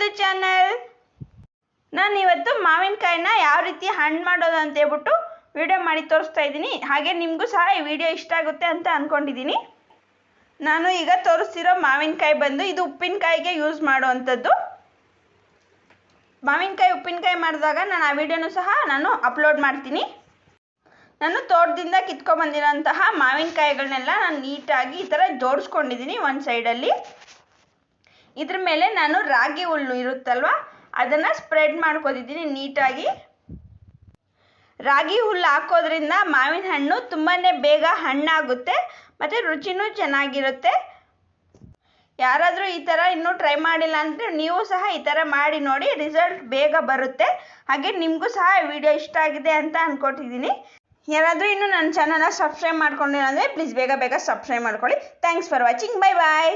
The channel ನಾನು ಇವತ್ತು ಮಾವಿನಕಾಯಿನ ಯಾವ ರೀತಿ ಹಣ್ಣು ಮಾಡೋದು ಅಂತ ಹೇಳ್ಬಿಟ್ಟು ವಿಡಿಯೋ ಮಾಡಿ ತೋರಿಸ್ತಾ ಇದ್ದೀನಿ. ಹಾಗೆ ನಿಮಗೂ ಸಹ ಈ ವಿಡಿಯೋ ಇಷ್ಟ ಆಗುತ್ತೆ ಅಂತ ಅಂದ್ಕೊಂಡಿದ್ದೀನಿ ನಾನು ಈಗ ತೋರಿಸ್ತಿರೋ ಮಾವಿನಕಾಯಿ ಬಂದು ಇದು ಉಪ್ಪಿನಕಾಯಿಗೆ ಯೂಸ್ ಮಾಡುವಂಥದ್ದು. ಮಾವಿನಕಾಯಿ ಉಪ್ಪಿನಕಾಯಿ ಮಾಡಿದಾಗ ನಾನು ಆ ವಿಡಿಯೋನೂ ಸಹ ನಾನು ಅಪ್ಲೋಡ್ ಮಾಡ್ತೀನಿ. ನಾನು ತೋಟದಿಂದ ಕಿತ್ಕೊಂಡ್ಬಂದಿರೋಂತಹ ಮಾವಿನಕಾಯಿಗಳನ್ನೆಲ್ಲ ನಾನು ನೀಟಾಗಿ ಈ ಥರ ಜೋಡಿಸ್ಕೊಂಡಿದ್ದೀನಿ ಒಂದು ಸೈಡಲ್ಲಿ ಇದ್ರ ಮೇಲೆ ನಾನು ರಾಗಿ ಹುಲ್ಲು ಇರುತ್ತಲ್ವ? ಅದನ್ನು ಸ್ಪ್ರೆಡ್ ಮಾಡ್ಕೊತಿದ್ದೀನಿ ನೀಟಾಗಿ. ರಾಗಿ ಹುಲ್ಲು ಹಾಕೋದ್ರಿಂದ ಮಾವಿನ ಹಣ್ಣು ತುಂಬಾ ಬೇಗ ಹಣ್ಣಾಗುತ್ತೆ, ಮತ್ತು ರುಚಿನೂ ಚೆನ್ನಾಗಿರುತ್ತೆ. ಯಾರಾದರೂ ಈ ಥರ ಇನ್ನೂ ಟ್ರೈ ಮಾಡಿಲ್ಲ ಅಂದರೆ ನೀವು ಸಹ ಈ ಥರ ಮಾಡಿ ನೋಡಿ ರಿಸಲ್ಟ್ ಬೇಗ ಬರುತ್ತೆ. ಹಾಗೆ ನಿಮಗೂ ಸಹ ವಿಡಿಯೋ ಇಷ್ಟ ಆಗಿದೆ ಅಂತ ಅಂದ್ಕೊಟ್ಟಿದ್ದೀನಿ ಯಾರಾದರೂ ಇನ್ನೂ ನನ್ನ ಚಾನಲ್ನ ಸಬ್ಸ್ಕ್ರೈಬ್ ಮಾಡ್ಕೊಂಡಿಲ್ಲ ಅಂದರೆ ಪ್ಲೀಸ್ ಬೇಗ ಬೇಗ ಸಬ್ಸ್ಕ್ರೈಬ್ ಮಾಡ್ಕೊಳ್ಳಿ. Thanks for watching bye bye